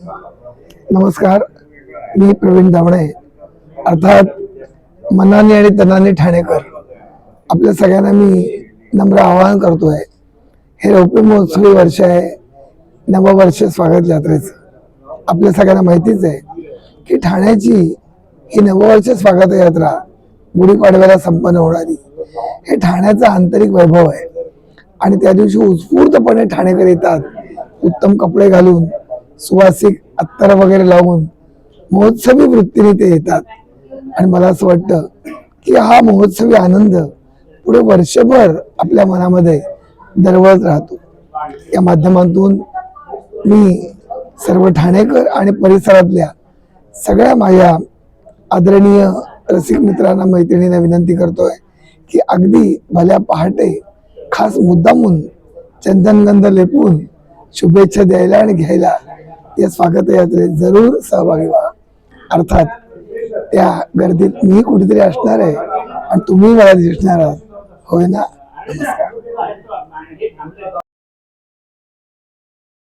नमस्कार मी प्रवीण दावणे. अर्थात मनाने आणि तनाने ठाणेकर. आपल्या सगळ्यांना मी नम्र आवाहन करतोय. हे रौप्य महोत्सवी वर्ष आहे. नववर्ष स्वागत यात्रेचं. आपल्या सगळ्यांना माहितीच आहे की ठाण्याची ही नववर्ष स्वागत यात्रा गुढीपाडव्याला संपन्न होणारी. हे ठाण्याचं आंतरिक वैभव आहे. आणि त्या दिवशी उत्स्फूर्तपणे ठाणेकर येतात. उत्तम कपडे घालून सुवासिक अत्तर वगैरे लावून महोत्सवी वृत्तीने ते येतात. आणि मला असं वाटतं की हा महोत्सवी आनंद पुढे वर्षभर आपल्या मनामध्ये दरवळत राहतो. या माध्यमातून मी सर्व ठाणेकर आणि परिसरातल्या सगळ्या माझ्या आदरणीय रसिक मित्रांना मैत्रिणींना विनंती करतोय की अगदी भल्या पहाटे खास मुद्दामून चंदनगंध लेपून शुभेच्छा द्यायला आणि घ्यायला या स्वागत यात्रेत जरूर सहभागी व्हा. अर्थात त्या गर्दीत मी कुठेतरी असणार आहे आणि तुम्ही मला दिसणार आहात. होय ना?